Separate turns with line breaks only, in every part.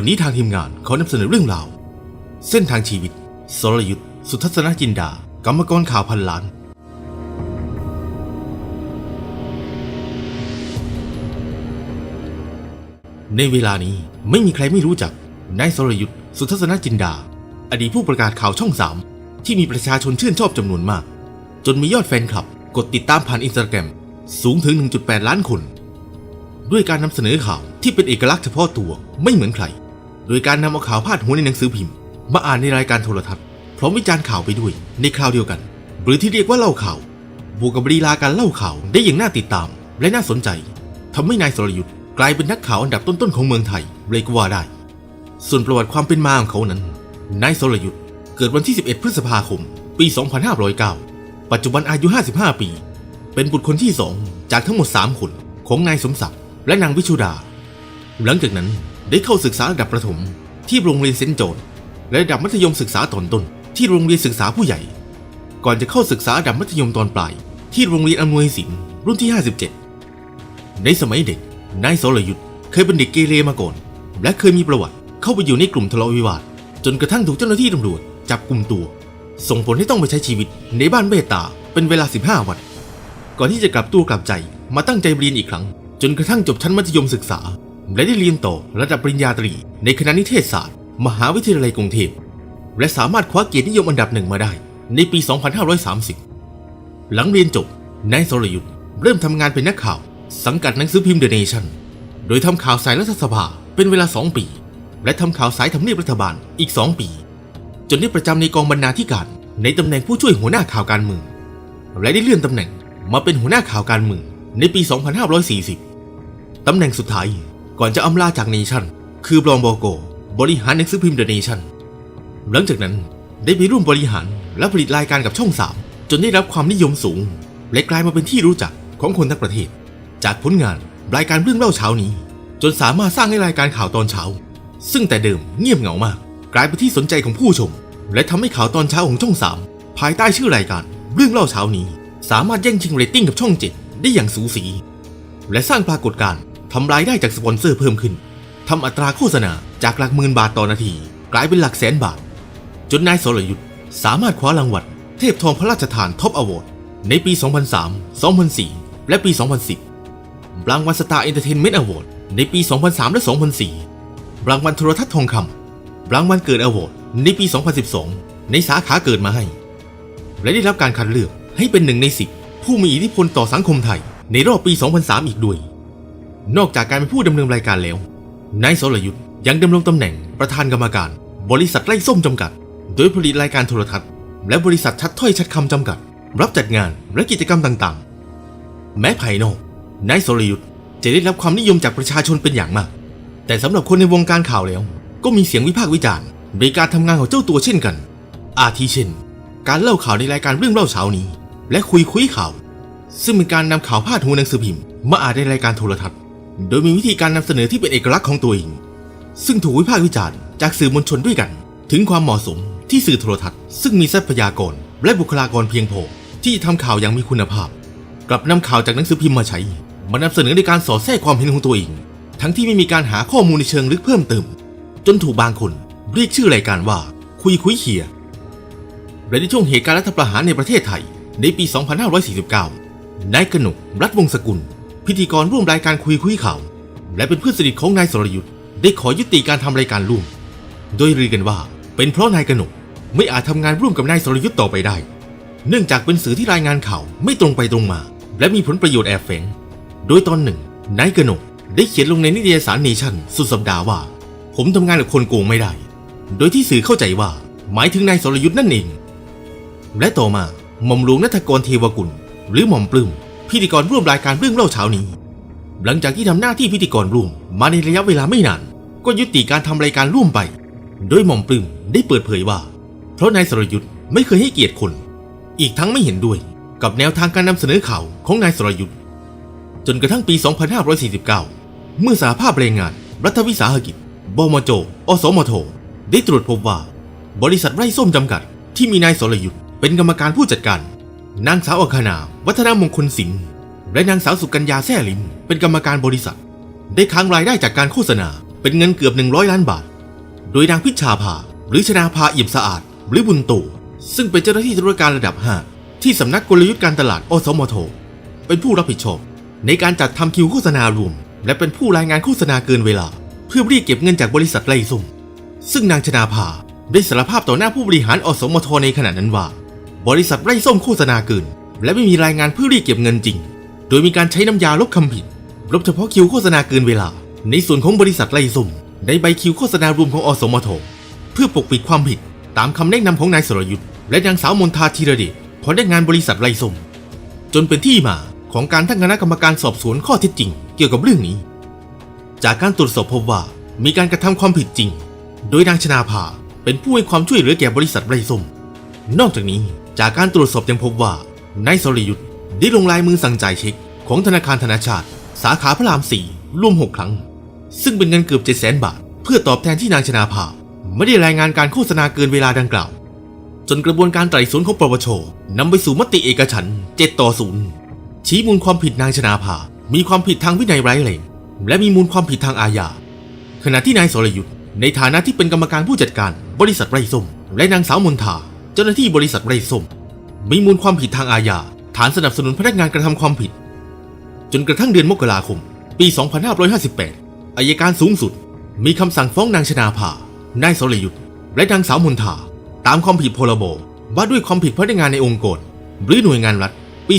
วันนี้ทางทีมงานขอนำเสนอเรื่องราว เส้นทางชีวิตสรยุทธสุทัศนจินดา กรรมกรข่าวพันล้าน ในเวลานี้ไม่มีใครไม่รู้จักนายสรยุทธสุทัศนจินดา อดีตผู้ประกาศข่าวช่องสามที่มีประชาชนชื่นชอบจำนวนมาก จนมียอดแฟนคลับ กดติดตามผ่านอินสตาแกรมสูงถึง 1.8 ล้านคน ด้วยการนำเสนอข่าวที่เป็นเอกลักษณ์เฉพาะตัวไม่เหมือนใคร โดยการนำเอาข่าวพาดหัวในหนังสือพิมพ์ มาอ่านในรายการโทรทัศน์พร้อมวิจารณ์ข่าวไปด้วยในคราวเดียวกัน หรือที่เรียกว่าเล่าข่าวบวกกับลีลาการเล่าข่าวได้อย่างน่าติดตามและน่าสนใจทำให้นายสรยุทธ์กลายเป็นนักข่าวอันดับต้นๆของเมืองไทยเลยก็ว่าได้ ส่วนประวัติความเป็นมาของเขานั้นนายสรยุทธ์เกิดวันที่ 11 พฤษภาคม ปี 2509 ปัจจุบันอายุ 55 ปี เป็นบุตรคนที่สองจากทั้งหมด 3 คนของนายสมศักดิ์และนางวิชุดา หลังจากนั้น ได้เข้าศึกษาระดับประถม ที่โรงเรียนเซนต์โจนและระดับมัธยมศึกษาตอนต้น ที่โรงเรียนศึกษาผู้ใหญ่ ก่อนจะเข้าศึกษาระดับมัธยมตอนปลาย ที่โรงเรียนอำนวยศิลป์รุ่นที่ 57 ในสมัยเด็กนายสรยุทธ์เคยเป็นเด็กเกเรมาก่อน และเคยมีประวัติเข้าไปอยู่ในกลุ่มทะเลาะวิวาทจนกระทั่งถูกเจ้าหน้าที่ตำรวจจับกลุ่มตัว ส่งผลให้ต้องไปใช้ชีวิตในบ้านเมตตาเป็นเวลา 15 วัน ก่อนที่จะกลับตัวกลับใจมาตั้งใจเรียนอีกครั้ง จนกระทั่งจบชั้นมัธยมศึกษา และได้เรียนต่อระดับปริญญาตรี ในคณะนิเทศศาสตร์ มหาวิทยาลัยกรุงเทพและสามารถคว้าเกียรตินิยมอันดับหนึ่งมาได้ ในปี 2530 หลังเรียนจบนายสรยุทธ์เริ่มทำงานเป็นนักข่าว สังกัดหนังสือพิมพ์เดอะเนชั่นโดยทำข่าวสายรัฐสภาเป็นเวลา 2 ปี และทำข่าวสายทำเนียบรัฐบาลอีก 2 ปี จนได้ประจำในกองบรรณาธิการ ในตำแหน่งผู้ช่วยหัวหน้าข่าวการเมืองและได้เลื่อนตำแหน่งมาเป็นหัวหน้าข่าวการเมืองในปี 2540 ตำแหน่งสุดท้าย ก่อนจะอำลาจากเนชั่น คือบรองบโก บริหารหนังสือพิมพ์เดอะเนชั่น หลังจากนั้นได้ไปร่วมบริหารและผลิตรายการกับช่อง3จนได้รับความนิยมสูง และกลายมาเป็นที่รู้จักของคนทั้งประเทศ จากผลงานรายการเรื่องเล่าเช้านี้ จนสามารถสร้างให้รายการข่าวตอนเช้า ซึ่งแต่เดิมเงียบเหงามาก กลายเป็นที่สนใจของผู้ชม และทำให้ข่าวตอนเช้าของช่อง3ภายใต้ชื่อรายการเรื่องเล่าเช้านี้ สามารถแย่งชิงเรตติ้งกับช่อง7ได้อย่างสูสี และสร้างปรากฏการณ์ ทำรายได้จากสปอนเซอร์เพิ่มขึ้นทำอัตราโฆษณาจากหลักหมื่นบาทต่อนาที กลายเป็นหลักแสนบาท จนนายสรยุทธ์สามารถคว้ารางวัลเทพทองพระราชทานท็อปอวอร์ดในปี 2003 2004 และปี 2010 รางวัลสตาร์เอนเตอร์เทนเมนต์อวอร์ดในปี 2003 และ 2004 รางวัลโทรทัศน์ทองคำรางวัลเกิดอวอร์ดในปี 2012 ในสาขาเกิดมาให้ และได้รับการคัดเลือกให้เป็นหนึ่งใน 10 ผู้มีอิทธิพลต่อสังคมไทยในรอบปี 2003 อีกด้วย นอกจากการเป็นผู้ดำเนินรายการแล้ว นายสรยุทธ์ยังดำรงตำแหน่งประธานกรรมการ บริษัทไล่ส้มจำกัด โดยผลิตรายการโทรทัศน์ และบริษัทชัดถ้อยชัดคำจำกัด รับจัดงานและกิจกรรมต่างๆ แม้ภายนอกนายสรยุทธ์จะได้รับความนิยมจากประชาชนเป็นอย่างมาก แต่สำหรับคนในวงการข่าวแล้ว ก็มีเสียงวิพากษ์วิจารณ์ในการทำงานของเจ้าตัวเช่นกัน อาทิเช่น การเล่าข่าวในรายการเรื่องเล่าเช้านี้ และคุยคุยข่าว ซึ่งเป็นการนำข่าวพาดหัวหนังสือพิมพ์มาอ่านในรายการโทรทัศน์ โดยมีวิธีการนำเสนอที่เป็นเอกลักษณ์ของตัวเอง ซึ่งถูกวิพากษ์วิจารณ์จากสื่อมวลชนด้วยกัน ถึงความเหมาะสมที่สื่อโทรทัศน์ซึ่งมีทรัพยากรและบุคลากรเพียงพอที่จะทำข่าวอย่างมีคุณภาพ กลับนำข่าวจากหนังสือพิมพ์มาใช้มานำเสนอในการสอดแทรกความเห็นของตัวเอง ทั้งที่ไม่มีการหาข้อมูลในเชิงลึกเพิ่มเติม จนถูกบางคนเรียกชื่อรายการว่า คุยคุยเขียและในช่วงเหตุการณ์รัฐประหารในประเทศไทยในปี 2549 นายกนกรัฐวงศกุล พิธีกรร่วมรายการคุยคุยข่าวและเป็นเพื่อนสนิทของนายสรยุทธ์ได้ขอยุติการทำรายการร่วม โดยลือกันว่าเป็นเพราะนายกนกไม่อาจทำงานร่วมกับนายสรยุทธ์ต่อไปได้ เนื่องจากเป็นสื่อที่รายงานข่าวไม่ตรงไปตรงมา และมีผลประโยชน์แอบแฝงโดยตอนหนึ่งนายกนกได้เขียนลงในนิตยสารเนชั่นสุดสัปดาห์ว่า ผมทำงานกับคนโกงไม่ได้ โดยที่สื่อเข้าใจว่าหมายถึงนายสรยุทธ์นั่นเอง และต่อมาหม่อมหลวงนัทกรเทวกุล หรือหม่อมปลื้ม พิธีกรร่วมรายการเรื่องเล่าเช้านี้ หลังจากที่ทำหน้าที่พิธีกรร่วมมาในระยะเวลาไม่นาน ก็ยุติการทำรายการร่วมไป โดยหม่อมปลื้มได้เปิดเผยว่า เพราะนายสรยุทธ์ไม่เคยให้เกียรติคน อีกทั้งไม่เห็นด้วย กับแนวทางการนำเสนอข่าวของนายสรยุทธ์จนกระทั่งปี 2549 เมื่อสาภาพแรงงาน รัฐวิสาหกิจบมจอสมทได้ตรวจพบว่า บริษัทไร่ส้มจำกัด ที่มีนายสรยุทธ์เป็นกรรมการผู้จัดการ นางสาวอัคนา วัฒนมงคลสิงห์และนางสาวสุกัญญาแซ่ลิม เป็นกรรมการบริษัท ได้ค้างรายได้จากการโฆษณา เป็นเงินเกือบ 100 ล้านบาท โดยนางพิชชาภา หรือชนาภาเอี่ยมสะอาด หรือบุญตู่ซึ่งเป็นเจ้าหน้าที่ธุรการระดับ 5 ที่สำนักกลยุทธ์การตลาดอสมท เป็นผู้รับผิดชอบในการจัดทำคิวโฆษณารวม และเป็นผู้รายงานโฆษณาเกินเวลา เพื่อเรียกเก็บเงินจากบริษัทไล่ส้มซึ่งนางชนาภาได้สารภาพต่อหน้าผู้บริหารอสมทในขณะนั้นว่า บริษัทไล่ส้มโฆษณาเกิน และไม่มีรายงานเพื่อรีเก็บเงินจริง โดยมีการใช้น้ำยาลบคำผิด ลบเฉพาะคิวโฆษณาเกินเวลา ในส่วนของบริษัทไล่ส้มในใบคิวโฆษณารวมของอสมทเพื่อปกปิดความผิด ตามคำแนะนำของนายสรยุทธ์และนางสาวมนทาธีรเดชพนักงานบริษัทไล่ส้มจนเป็นที่มาของการตั้งคณะกรรมการสอบสวนข้อเท็จจริง เกี่ยวกับเรื่องนี้ จากการตรวจสอบพบว่ามีการกระทำความผิดจริง โดยนางชนาภาเป็นผู้ให้ความช่วยเหลือแก่บริษัทไร่ส้มนอกจากนี้ จากการตรวจสอบยังพบว่านายสรยุทธ์ได้ลงลายมือสั่งจ่ายเช็คของธนาคารธนาชาติ สาขาพระรามสี่รวม 6 ครั้ง ซึ่งเป็นเงินเกือบ7 0 0 0 0 0 บาท เพื่อตอบแทนที่นางชนาภาไม่ได้รายงานการโฆษณาเกินเวลาดังกล่าว จนกระบวนการไต่สวนของปปชนำไปสู่มติเอกฉันท์7ต่อ0ชี้มูลความผิดนางชนาภา มีความผิดทางวินัยร้ายแรงและมีมูลความผิดทางอาญาขณะที่นายสรยุทธ์ในฐานะที่เป็นกรรมการผู้จัดการ บริษัทไร่ส้มและนางสาวมนทา จ้าหน้าที่บริษัทไร่ส้มมีมูลความผิดทางอาญาฐานสนับสนุนพนักงานกระทำความผิด จนกระทั่งเดือนมกราคม ปี 2558 อายการสูงสุด มีคำสั่งฟ้องนางชนาภานายสรยุทธ์และนางสาวมนทาตามความผิดพรบว่าด้วยความผิดพนักงานในองค์กรหรือหน่วยงานรัฐ ปี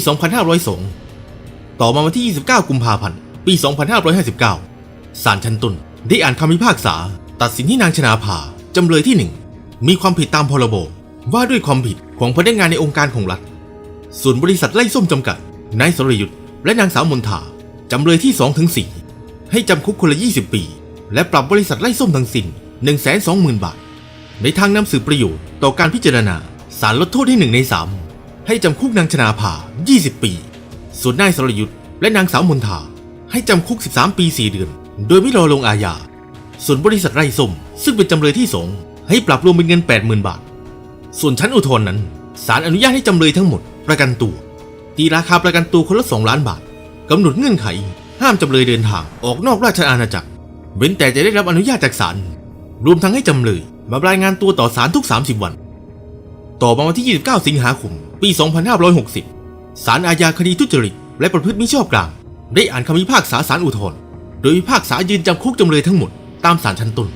2502 ต่อมาวันที่ 29 กุมภาพันธ์ ปี 2559 ศาลชั้นต้นได้อ่านคำพิพากษา ตัดสินที่นางชนาภาจำเลยที่ 1 มีความผิดตามพรบ ว่าด้วยความผิดของพนักงานในองค์การของรัฐ ส่วนบริษัทไล่ส้มจำกัด นายสรยุทธ์และนางสาวมนทาจำเลยที่2ถึง4ให้จำคุกคนละ 20 ปี และปรับบริษัทไล่ส้มทั้งสิ้น120,000 บาท ในทางนำสืบประโยชน์ต่อการพิจารณาศาลลดโทษให้1ใน3 ให้จำคุกนางชนาภา 20 ปี ส่วนนายสรยุทธ์และนางสาวมนทาให้จำคุก 13 ปี 4 เดือน โดยไม่รอลงอาญา ส่วนบริษัทไร่ส้มซึ่งเป็นจำเลยที่2ให้ปรับรวมเป็นเงิน 80,000 บาท ส่วนชั้นอุทธรณ์นั้นศาลอนุญาตให้จำเลยทั้งหมด ประกันตัว ตีราคาประกันตัวคนละ2ล้านบาทกำหนดเงื่อนไข ห้ามจำเลยเดินทางออกนอกราชอาณาจักร เว้นแต่จะได้รับอนุญาตจากศาลรวมทั้งให้จำเลยมารายงานตัวต่อศาลทุก 30 วัน ต่อมาวันที่ 29 สิงหาคม ปี 2560 ศาลอาญาคดีทุจริต และประพฤติมิชอบกลาง ได้อ่านคำพิพากษาศาลอุทธรณ์โดยพิพากษายืนจำคุกจำเลยทั้งหมดตามศาลชั้นต้น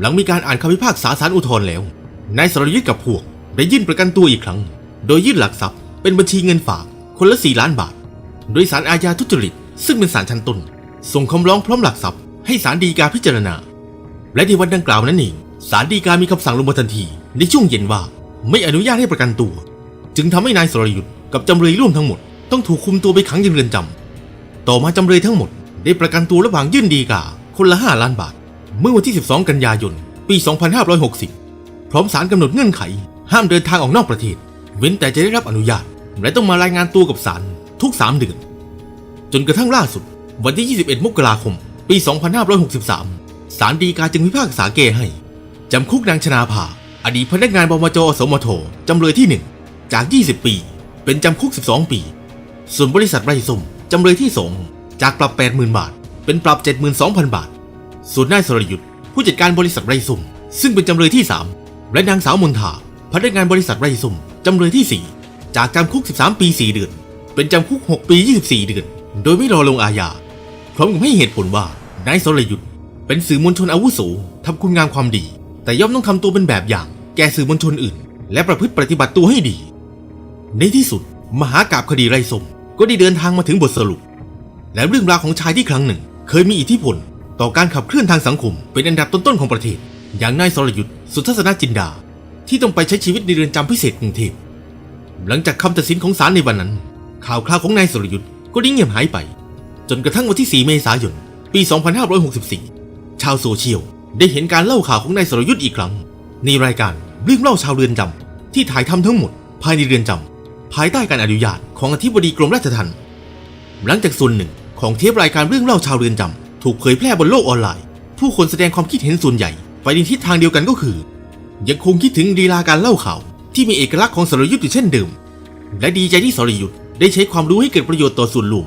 หลังมีการอ่านคำพิพากษาศาลอุทธรณ์แล้ว นายสรยุทธ์กับพวกได้ยื่นประกันตัวอีกครั้ง โดยยื่นหลักทรัพย์เป็นบัญชีเงินฝากคนละ 4 ล้านบาท โดยศาลอาญาทุจริต ซึ่งเป็นศาลชั้นต้น ส่งคำร้องพร้อมหลักทรัพย์ให้ศาลฎีกาพิจารณา และในวันดังกล่าวนั้นเองศาลฎีกามีคำสั่งลงมาทันทีในช่วงเย็นว่าไม่อนุญาตให้ประกันตัว จึงทำให้นายสรยุทธ์กับจำเลยร่วมทั้งหมด ต้องถูกคุมตัวไปขังยังเรือนจำต่อมาจำเลยทั้งหมด ได้ประกันตัวระหว่างยื่นฎีกาคนละ 5 ล้านบาท เมื่อวันที่ 12 กันยายน ปี 2560 พร้อมสารกำหนดเงื่อนไข ห้ามเดินทางออกนอกประเทศ เว้นแต่จะได้รับอนุญาต และต้องมารายงานตัวกับศาลทุก 3 เดือน จนกระทั่งล่าสุด วันที่ 21 มกราคม ปี 2563 ศาลฎีกาจึงพิพากษาแก้ให้ จำคุกนางชนาภา อดีตพนักงานบมจอสมทจำเลยที่ 1 จาก 20 ปี เป็นจำคุก 12 ปี ส่วนบริษัทไรส้มจำเลยที่ 2 จากปรับ 80,000 บาท เป็นปรับ 72,000 บาท ส่วนนายสรยุทธ์ผู้จัดการบริษัทไรส้มซึ่งเป็นจำเลยที่ 3 และนางสาวมนทาพนักงานบริษัทไรส้มจำเลยที่ 4 จากจำคุก 13 ปี 4 เดือน เป็นจำคุก 6 ปี 24 เดือน โดยไม่รอลงอาญาพร้อมกับให้เหตุผลว่านายสรยุทธ์เป็นสื่อมวลชนอาวุโสทำคุณงามความดี แต่ย่อมต้องทำตัวเป็นแบบอย่าง แก่สื่อมวลชนอื่น และประพฤติปฏิบัติตัวให้ดี ในที่สุด มหากาบคดีไรสมก็ได้เดินทางมาถึงบทสรุป และเรื่องราวของชายที่ครั้งหนึ่ง เคยมีอิทธิพล ต่อการขับเคลื่อนทางสังคม เป็นอันดับต้นๆของประเทศ อย่างนายสรยุทธ์สุทัศนจินดา ที่ต้องไปใช้ชีวิตในเรือนจำพิเศษกรุงเทพหลังจากคำตัดสินของศาลในวันนั้น ข่าวคราวของนายสรยุทธ์ก็ได้เงียบหายไป จนกระทั่งวันที่ 4 เมษายน ปี 2564 ชาวโซเชียลได้เห็นการเล่าข่าวของนายสรยุทธ์อีกครั้ง ในรายการเรื่องเล่าชาวเรือนจำที่ถ่ายทำทั้งหมด ภายในเรือนจำภายใต้การอนุญาตของอธิบดีกรมราชทัณฑ์หลังจากส่วนหนึ่งของเทปรายการเรื่องเล่าชาวเรือนจำถูกเผยแพร่บนโลกออนไลน์ ผู้คนแสดงความคิดเห็นส่วนใหญ่ ไปในทิศทางเดียวกันก็คือ ยังคงคิดถึงลีลาการเล่าข่าวที่มีเอกลักษณ์ของสรยุทธ์อยู่เช่นเดิม และดีใจที่สรยุทธ์ได้ใช้ความรู้ให้เกิดประโยชน์ต่อส่วนรวม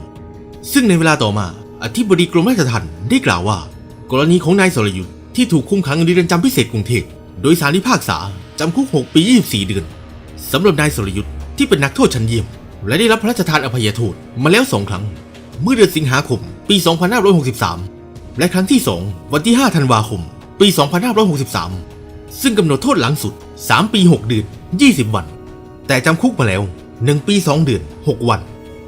ซึ่งในเวลาต่อมาอธิบดีกรมราชทัณฑ์ได้กล่าวว่ากกรณีของนายสรยุทธ์ที่ถูกคุมขังในเรือนจำพิเศษกรุงเทพโดยสารพิพากษาจำคุก 6 ปี 24 เดือนสำหรับนายสรยุทธ์ที่เป็นนักโทษชั้นเยี่ยม และได้รับพระราชทานอภัยโทษมาแล้วสองครั้ง เมื่อเดือนสิงหาคม ปี 2563 และครั้งที่ 2 วันที่ 5 ธันวาคม ปี 2563 ซึ่งกำหนดโทษหลังสุด 3 ปี 6 เดือน 20 วัน แต่จำคุกมาแล้ว 1 ปี 2 เดือน 6 วัน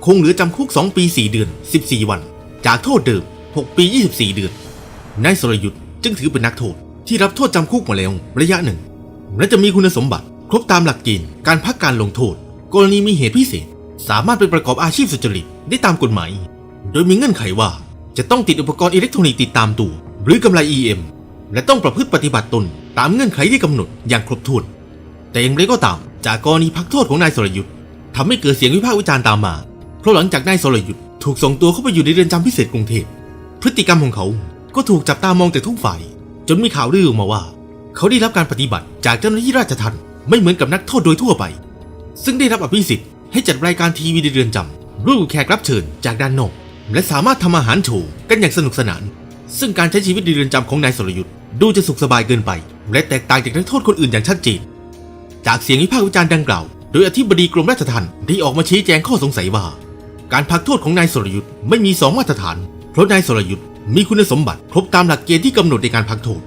คงเหลือจำคุก 2 ปี 4 เดือน 14 วัน จากโทษเดิม 6 ปี 24 เดือน นายสรยุทธ์จึงถือเป็นนักโทษที่รับโทษจำคุกมาแล้วระยะหนึ่ง และจะมีคุณสมบัติครบตามหลักเกณฑ์การพักการลงโทษ กรณีมีเหตุพิเศษ สามารถไปประกอบอาชีพสุจริตได้ตามกฎหมาย โดยมีเงื่อนไขว่าจะต้องติดอุปกรณ์อิเล็กทรอนิกส์ติดตามตัว หรือกำไร EM และต้องประพฤติปฏิบัติตนตามเงื่อนไขที่กำหนดอย่างครบถ้วน แต่อย่างไรก็ตาม จากกรณีพักโทษของนายสรยุทธ์ทำให้เกิดเสียงวิพากษ์วิจารณ์ตามมา เพราะหลังจากนายสรยุทธ์ถูกส่งตัวเข้าไปอยู่ในเรือนจำพิเศษกรุงเทพพฤติกรรมของเขาก็ถูกจับตามองจากทุกฝ่าย จนมีข่าวลือออกมาว่า เขาได้รับการปฏิบัติจากเจ้าหน้าที่ราชทัณฑ์ไม่เหมือนกับนักโทษโดยทั่วไป ซึ่งได้รับอภิสิทธิ์ให้จัดรายการทีวีในเรือนจำร่วมกับแขกรับเชิญจากด้านนอกและสามารถทำอาหารโชว์กันอย่างสนุกสนาน ซึ่งการใช้ชีวิตในเรือนจำของนายสรยุทธ์ดูจะสุขสบายเกินไป และแตกต่างจากนักโทษคนอื่นอย่างชัดเจนจากเสียงวิพากษ์วิจารณ์ดังกล่าว โดยอธิบดีกรมราชทัณฑ์ได้ออกมาชี้แจงข้อสงสัยว่า การพักโทษของนายสรยุทธ์ไม่มีสองมาตรฐาน เพราะนายสรยุทธ์มีคุณสมบัติครบตามหลักเกณฑ์ที่กำหนดในการพักโทษ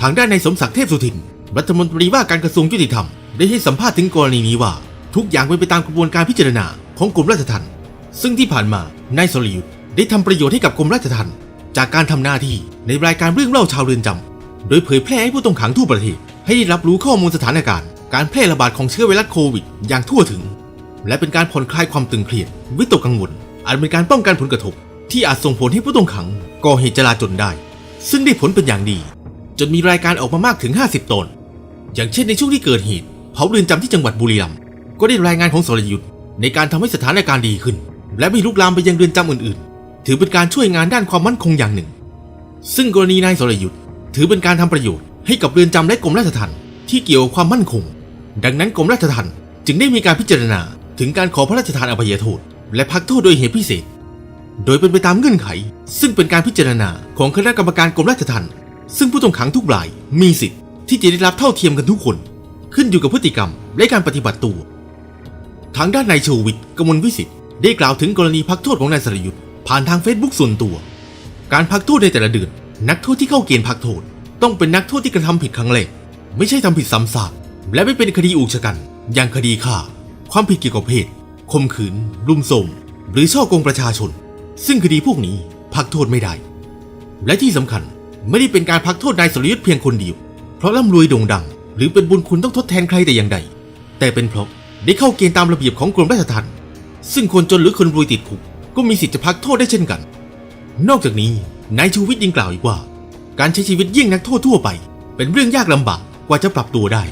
ทางด้านนายสมศักดิ์เทพสุทิน รัฐมนตรีว่าการกระทรวงยุติธรรม ได้ให้สัมภาษณ์ถึงกรณีนี้ว่า ทุกอย่างเป็นไปตามกระบวนการพิจารณาของกรมราชทัณฑ์ซึ่งที่ผ่านมานายสรยุทธ์ได้ทำประโยชน์ให้กับกรมราชทัณฑ์ จากการทำหน้าที่ในรายการเรื่องเล่าชาวเรือนจำโดยเผยแพร่ให้ผู้ต้องขังทั่วประเทศ ให้ได้รับรู้ข้อมูลสถานการณ์ การแพร่ระบาดของเชื้อไวรัสโควิด อย่างทั่วถึง และเป็นการผ่อนคลายความตึงเครียดวิตกกังวลอาจเป็นการป้องกันผลกระทบ ที่อาจส่งผลให้ผู้ต้องขังก่อเหตุจลาจลได้ ซึ่งได้ผลเป็นอย่างดี จนมีรายการออกมามากถึง 50 ตน อย่างเช่นในช่วงที่เกิดเหตุเผาเรือนจำที่จังหวัดบุรีรัมย์ก็ได้รายงานของสรยุทธ์ในการทำให้สถานการณ์ดีขึ้น และไม่ลุกลามไปยังเรือนจำอื่นๆ ถือเป็นการช่วยงานด้านความมั่นคงอย่างหนึ่ง ซึ่งกรณีนายสรยุทธ์ถือเป็นการทำประโยชน์ให้กับเรือนจำและกรมราชทัณฑ์ที่เกี่ยวความมั่นคง ดังนั้นกรมราชทัณฑ์จึงได้มีการพิจารณาถึงการขอพระราชทานอภัยโทษ และพักโทษโดยเหตุพิเศษ โดยเป็นไปตามเงื่อนไข ซึ่งเป็นการพิจารณาของคณะกรรมการกรมราชทัณฑ์ซึ่งผู้ต้องขังทุกราย มีสิทธิ์ที่จะได้รับเท่าเทียมกันทุกคน ขึ้นอยู่กับพฤติกรรมและการปฏิบัติตัว ทางด้านนายชูวิทย์กมลวิสิทธิ์ได้กล่าวถึงกรณีพักโทษของนายสรยุทธ์ ผ่านทางเฟซบุ๊กส่วนตัว การพักโทษในแต่ละเดือน นักโทษที่เข้าเกณฑ์พักโทษ ต้องเป็นนักโทษที่กระทำผิดครั้งแรกไม่ใช่ทำผิดซ้ำซากและไม่เป็นคดีอุกชะกัน อย่างคดีฆ่า ความผิดเกี่ยวกับเพศข่มขืนรุมโทมหรือช่อกงประชาชน ซึ่งคดีพวกนี้พักโทษไม่ได้ และที่สำคัญไม่ได้เป็นการพักโทษนายสรยุทธ์เพียงคนเดียว เพราะร่ำรวยโด่งดัง หรือเป็นบุญคุณต้องทดแทนใครแต่อย่างใด แต่เป็นเพราะได้เข้าเกณฑ์ตามระเบียบของกรมราชทัณฑ์ซึ่งคนจนหรือคนรวยติดคุก ก็มีสิทธิ์จะพักโทษได้เช่นกัน นอกจากนี้นายชูวิทย์ยังกล่าวอีกว่า การใช้ชีวิตเยี่ยงนักโทษทั่วไป เป็นเรื่องยากลำบากกว่าจะปรับตัวได้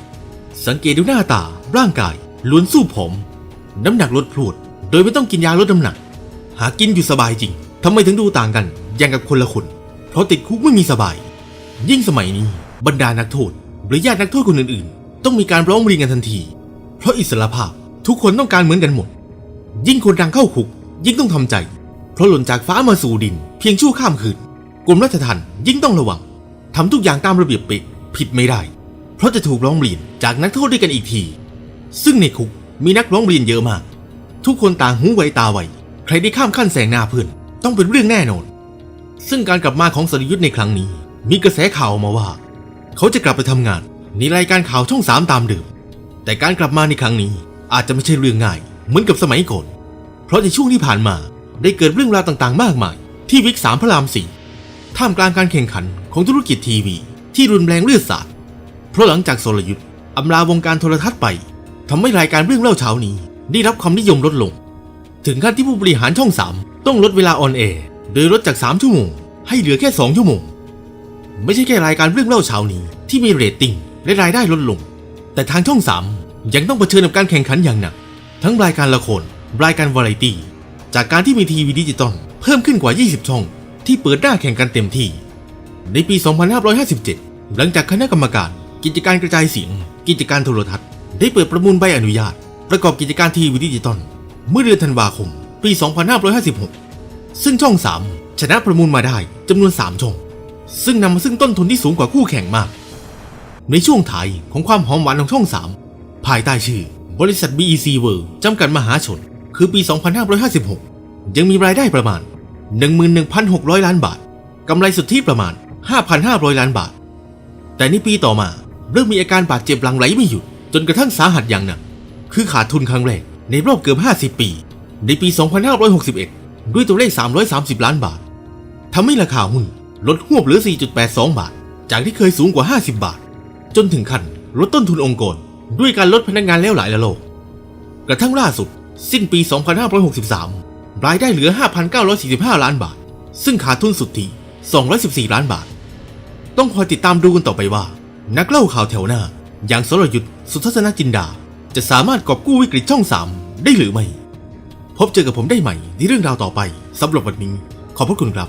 สังเกตดูหน้าตา ร่างกายล้วนสู้ผอมน้ำหนักลดพรวด โดยไม่ต้องกินยาลดน้ำหนัก หากินอยู่สบายจริงทำไมถึงดูต่างกันอย่างกับคนละคนเพราะติดคุกไม่มีสบาย ยิ่งสมัยนี้บรรดานักโทษหรือญาตินักโทษคนอื่นๆ ต้องมีการร้องเรียนกันทันที เพราะอิสระภาพทุกคนต้องการเหมือนกันหมด ยิ่งคนดังเข้าคุก ยิ่งต้องทำใจ เพราะหล่นจากฟ้ามาสู่ดิน เพียงชั่วข้ามคืนกรมราชทัณฑ์ยิ่งต้องระวังทำทุกอย่างตามระเบียบเป๊ะผิดไม่ได้ เพราะจะถูกร้องเรียนจากนักโทษด้วยกันอีกที ซึ่งในคุกมีนักร้องเรียนเยอะมาก ทุกคนต่างหูไวตาไวใครได้ข้ามขั้นแสงหน้าเพื่อนต้องเป็นเรื่องแน่นอน ซึ่งการกลับมาของสรยุทธ์ในครั้งนี้ มีกระแสข่าวออกมาว่า เขาจะกลับไปทำงานในรายการข่าวช่องสามตามเดิมแต่การกลับมาในครั้งนี้อาจจะไม่ใช่เรื่องง่าย เหมือนกับสมัยก่อน เพราะในช่วงที่ผ่านมาได้เกิดเรื่องราวต่างๆ มากมาย ที่วิกสามพระรามสี่ท่ามกลางการแข่งขันของธุรกิจทีวี ที่รุนแรงเลือดสาดเพราะหลังจากสรยุทธ์อำลาวงการโทรทัศน์ไปทำให้รายการเรื่องเล่าเช้านี้ ได้รับความนิยมลดลง ถึงขั้นที่ผู้บริหารช่อง 3 ต้องลดเวลาออนแอร์โดยลดจาก 3 ชั่วโมง ให้เหลือแค่ 2 ชั่วโมง ไม่ใช่แค่รายการเรื่องเล่าเช้านี้ที่มีเรตติ้งและรายได้ลดลง แต่ทางช่อง 3 ยังต้องเผชิญกับการแข่งขันอย่างหนัก ทั้งรายการละคร รายการวาไรตี้จากการที่มีทีวีดิจิตอลเพิ่มขึ้นกว่า 20 ช่อง ที่เปิดหน้าแข่งกันเต็มที่ ในปี 2557 หลังจากคณะกรรมการกิจการกระจายเสียง กิจการโทรทัศน์ ได้เปิดประมูลใบอนุญาต ประกอบกิจการทีวีดิจิตอลเมื่อเดือนธันวาคม ปี 2556 ซึ่งช่อง 3 ชนะประมูลมาได้จำนวน 3 ช่อง ซึ่งนำมาซึ่งต้นทุนที่สูงกว่าคู่แข่งมาก ในช่วงท้ายของความหอมหวานของช่อง 3 ภายใต้ชื่อบริษัท BEC World จำกัดมหาชน คือปี 2556 ยังมีรายได้ประมาณ 11,600 ล้านบาท กำไรสุทธิประมาณ 5,500 ล้านบาท แต่ในปีต่อมาเริ่มมีอาการบาดเจ็บหลังไหลไม่หยุด จนกระทั่งสาหัสอย่างหนัก คือขาดทุนครั้งแรกในรอบเกือบ 50 ปี ในปี 2561 ด้วยตัวเลข 330 ล้านบาท ทำให้ราคาหุ้นลดหวบเหลือ 4.82 บาท จากที่เคยสูงกว่า 50 บาท จนถึงขั้นลดต้นทุนองค์กรด้วยการลดพนักงานแล้วหลายระลกกระทั่งล่าสุด สิ้นปี 2563 รายได้เหลือ 5,945 ล้านบาท ซึ่งขาดทุนสุทธิ 214 ล้านบาท ต้องคอยติดตามดูกันต่อไปว่า นักเล่าข่าวแถวหน้า อย่างสรยุทธ์สุทัศนจินดา จะสามารถกอบกู้วิกฤตช่อง 3 ได้หรือไม่ พบเจอกับผมได้ใหม่ในเรื่องราวต่อไปสำหรับวันนี้ ขอบพระคุณครับ